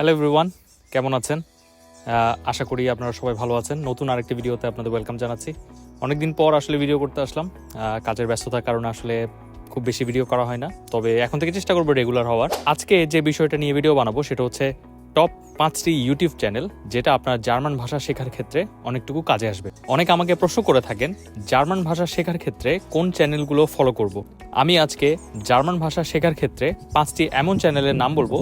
Hello everyone কেমন আছেন? আশা করি আপনারা সবাই ভালো আছেন। নতুন আরেকটি ভিডিওতে আপনাদের ওয়েলকাম জানাচ্ছি। অনেকদিন পর আসলে ভিডিও করতে আসলাম। কাজের ব্যস্ততার কারণে আসলে খুব বেশি ভিডিও করা হয় না। তবে এখন থেকে চেষ্টা করব রেগুলার হওয়ার। আজকে যে বিষয়টা নিয়ে ভিডিও বানাবো সেটা হচ্ছে টপ পাঁচটি ইউটিউব চ্যানেল যেটা আপনার জার্মান ভাষা শেখার ক্ষেত্রে অনেকটুকু কাজে আসবে। অনেক আমাকে প্রশ্ন করে থাকেন, জার্মান ভাষা শেখার ক্ষেত্রে কোন চ্যানেলগুলো ফলো করব। আমি আজকে জার্মান ভাষা শেখার ক্ষেত্রে পাঁচটি এমন চ্যানেলের নাম বলব,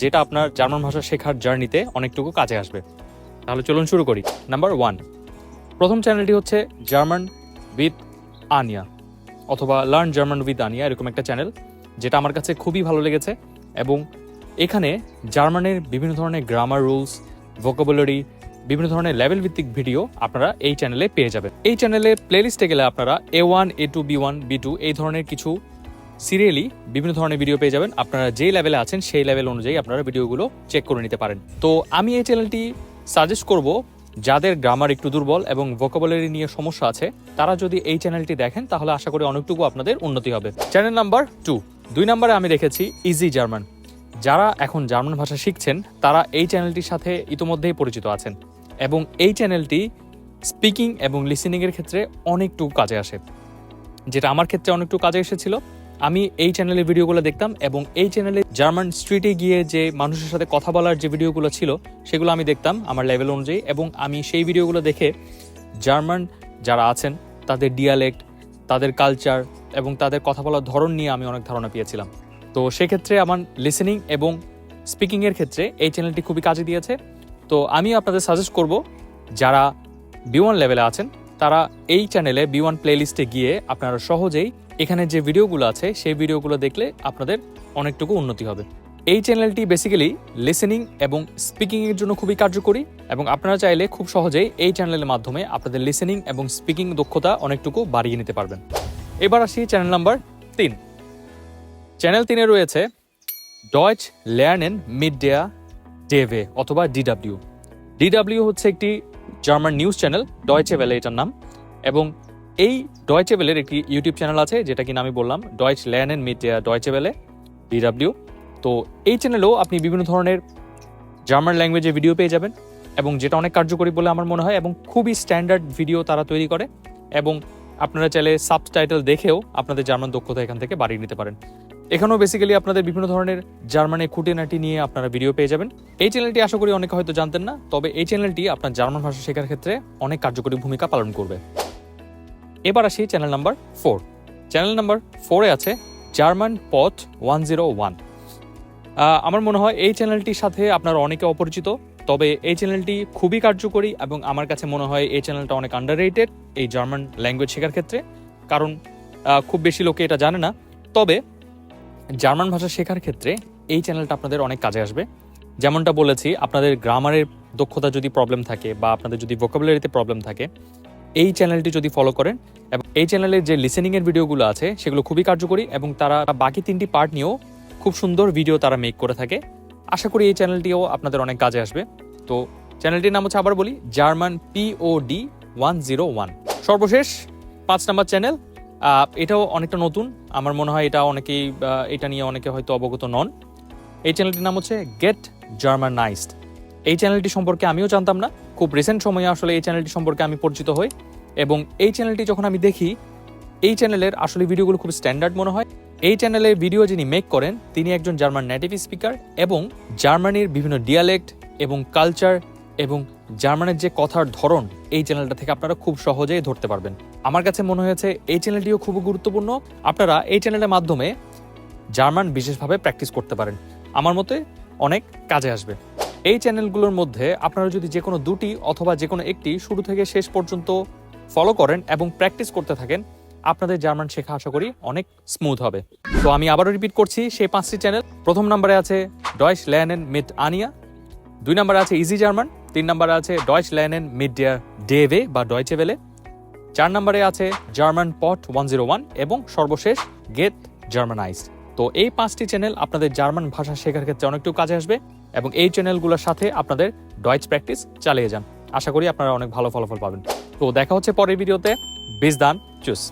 যেটা আপনার জার্মান ভাষা শেখার জার্নিতে অনেকটুকু কাজে আসবে। তাহলে চলুন শুরু করি। নাম্বার ওয়ান প্রথম চ্যানেলটি হচ্ছে জার্মান উইথ আনিয়া অথবা লার্ন জার্মান উইথ আনিয়া এরকম একটা চ্যানেল যেটা আমার কাছে খুবই ভালো লেগেছে এবং এখানে জার্মানের বিভিন্ন ধরনের গ্রামার রুলস ভোকাবুলারি বিভিন্ন ধরনের লেভেল ভিত্তিক ভিডিও আপনারা এই চ্যানেলে পেয়ে যাবেন। এই চ্যানেলে প্লেলিস্টে গেলে আপনারা A one A two B one B two এই ধরনের কিছু সিরিয়ালি বিভিন্ন ধরনের ভিডিও পেয়ে যাবেন। আপনারা যেই লেভেলে আছেন সেই লেভেল অনুযায়ী আপনারা ভিডিওগুলো চেক করে নিতে পারেন। তো আমি এই চ্যানেলটি সাজেস্ট করব, যাদের গ্রামার একটু দুর্বল এবং ভোকাবুলারি নিয়ে সমস্যা আছে, তারা যদি এই চ্যানেলটি দেখেন, তাহলে আশা করি অনেকটুকু আপনাদের উন্নতি হবে। চ্যানেল নাম্বার টু দুই নম্বরে আমি রেখেছি ইজি জার্মান যারা এখন জার্মান ভাষা শিখছেন, তারা এই চ্যানেলটির সাথে ইতোমধ্যেই পরিচিত আছেন এবং এই চ্যানেলটি স্পিকিং এবং লিসেনিংয়ের ক্ষেত্রে অনেকটুকু কাজে আসে। যেটা আমার ক্ষেত্রে অনেকটু কাজে এসেছিল। আমি এই চ্যানেলের ভিডিওগুলো দেখতাম এবং এই চ্যানেলে জার্মান স্ট্রিটে গিয়ে যে মানুষের সাথে কথা বলার যে ভিডিওগুলো ছিল, সেগুলো আমি দেখতাম আমার লেভেল অনুযায়ী এবং আমি সেই ভিডিওগুলো দেখে জার্মান যারা আছেন, তাদের ডিয়ালেক্ট তাদের কালচার এবং তাদের কথা বলার ধরন নিয়ে আমি অনেক ধারণা পেয়েছিলাম। তো সেক্ষেত্রে আমার লিসেনিং এবং স্পিকিংয়ের ক্ষেত্রে এই চ্যানেলটি খুবই কাজে দিয়েছে। তো আমি আপনাদের সাজেস্ট করব, যারা বি ওয়ান লেভেলে আছেন, তারা এই চ্যানেলে বি ওয়ান প্লেলিস্টে গিয়ে আপনারা সহজেই এখানে যে ভিডিওগুলো আছে, সেই ভিডিওগুলো দেখলে আপনাদের অনেকটুকু উন্নতি হবে। এই চ্যানেলটি বেসিক্যালি লিসেনিং এবং স্পিকিংয়ের জন্য খুবই কার্যকরী এবং আপনারা চাইলে খুব সহজেই এই চ্যানেলের মাধ্যমে আপনাদের লিসেনিং এবং স্পিকিং দক্ষতা অনেকটুকু বাড়িয়ে নিতে পারবেন। এবার আসি চ্যানেল নাম্বার তিন। চ্যানেল তিনে রয়েছে ডয়েচ ল্যার্নেন মিড ডেয়া ডেভে অথবা ডিডাব্লিউ ডিডাব্লিউ হচ্ছে একটি German news channel Deutsche Welle এটার নাম। এবং এই ডয়েচে ভেলের একটি ইউটিউব চ্যানেল আছে, যেটা কিনা আমি বললাম Deutsch lernen mit der Deutsche Welle DW তো এই চ্যানেলেও আপনি বিভিন্ন ধরনের জার্মান ল্যাঙ্গুয়েজে ভিডিও পেয়ে যাবেন, এবং যেটা অনেক কার্যকরী বলে আমার মনে হয়, এবং খুবই স্ট্যান্ডার্ড ভিডিও তারা তৈরি করে, এবং আপনারা চাইলে সাবটাইটেল দেখেও আপনাদের জার্মান দক্ষতা এখান থেকে বাড়িয়ে নিতে পারেন। এখানেও বেসিক্যালি আপনাদের বিভিন্ন ধরনের জার্মানের খুঁটিনাটি নিয়ে আপনারা ভিডিও পেয়ে যাবেন। এই চ্যানেলটি আশা করি অনেকে হয়তো জানতেন না, তবে এই চ্যানেলটি আপনার জার্মান ভাষা শেখার ক্ষেত্রে অনেক কার্যকরী ভূমিকা পালন করবে। এবার আসি channel number four channel number ফোরে আছে জার্মান পথ ওয়ান জিরো ওয়ান আমার মনে হয় এই চ্যানেলটির সাথে আপনারা অনেকে অপরিচিত, তবে এই চ্যানেলটি খুবই কার্যকরী এবং আমার কাছে মনে হয় এই চ্যানেলটা অনেক আন্ডার এই জার্মান ল্যাঙ্গুয়েজ শেখার ক্ষেত্রে। কারণ খুব বেশি লোকে এটা জানে না। তবে জার্মান ভাষা শেখার ক্ষেত্রে এই চ্যানেলটা আপনাদের অনেক কাজে আসবে। যেমনটা বলেছি, আপনাদের গ্রামারের দক্ষতা যদি প্রবলেম থাকে বা আপনাদের যদি ভোকাবুলারিতে প্রবলেম থাকে, এই চ্যানেলটি যদি ফলো করেন এবং এই চ্যানেলের যে লিসেনিংয়ের ভিডিওগুলো আছে, সেগুলো খুবই কার্যকরী এবং তারা বাকি তিনটি পার্ট নিয়েও খুব সুন্দর ভিডিও তারা মেক করে থাকে। আশা করি এই চ্যানেলটিও আপনাদের অনেক কাজে আসবে। তো চ্যানেলটির নাম হচ্ছে, আবার বলি German POD one zero one সর্বশেষ, পাঁচ নাম্বার চ্যানেল এটাও অনেকটা নতুন। আমার মনে হয় এটা অনেকেই এটা নিয়ে অনেকে হয়তো অবগত নন। এই চ্যানেলটির নাম হচ্ছে গেট জার্মানাইজড এই চ্যানেলটি সম্পর্কে আমিও জানতাম না। খুব রিসেন্ট সময়ে আসলে এই চ্যানেলটি সম্পর্কে আমি পরিচিত হই। এবং এই চ্যানেলটি যখন আমি দেখি, এই চ্যানেলের আসলে ভিডিওগুলো খুব স্ট্যান্ডার্ড মনে হয়। এই চ্যানেলের ভিডিও যিনি মেক করেন, তিনি একজন জার্মান নেটিভ স্পিকার এবং জার্মানির বিভিন্ন ডিয়ালেক্ট এবং কালচার এবং জার্মানের যে কথার ধরন এই চ্যানেলটা থেকে আপনারা খুব সহজেই ধরতে পারবেন। আমার কাছে মনে হয়েছে এই চ্যানেলটিও খুব গুরুত্বপূর্ণ। আপনারা এই চ্যানেলের মাধ্যমে জার্মান বিশেষভাবে প্র্যাকটিস করতে পারেন। আমার মতে অনেক কাজে আসবে। এই চ্যানেলগুলোর মধ্যে আপনারা যদি যে কোনো দুটি অথবা যে কোনো একটি শুরু থেকে শেষ পর্যন্ত ফলো করেন এবং প্র্যাকটিস করতে থাকেন, আপনাদের জার্মান শেখা আশা করি অনেক স্মুথ হবে। তো আমি আবারও রিপিট করছি, সেই পাঁচটি চ্যানেল প্রথম নম্বরে আছে ডয়েশ ল্যানেন মিট আনিয়া দুই নম্বরে আছে ইজি জার্মান তিন নম্বরে আছে ডয়েশ ল্যানেন মিড ডিয়ার ডেভে বা ডয়চে ভেলে চার নম্বরে আছে German pot one zero one এবং সর্বশেষ গেট জার্মানাইজড তো এই পাঁচটি চ্যানেল আপনাদের জার্মান ভাষা শেখার ক্ষেত্রে অনেকটু কাজে আসবে এবং এই চ্যানেলগুলোর সাথে আপনাদের ডয়েচ প্র্যাকটিস চালিয়ে যান। আশা করি আপনারা অনেক ভালো ফলাফল পাবেন। তো দেখা হচ্ছে পরের ভিডিওতে। বিজদান চুস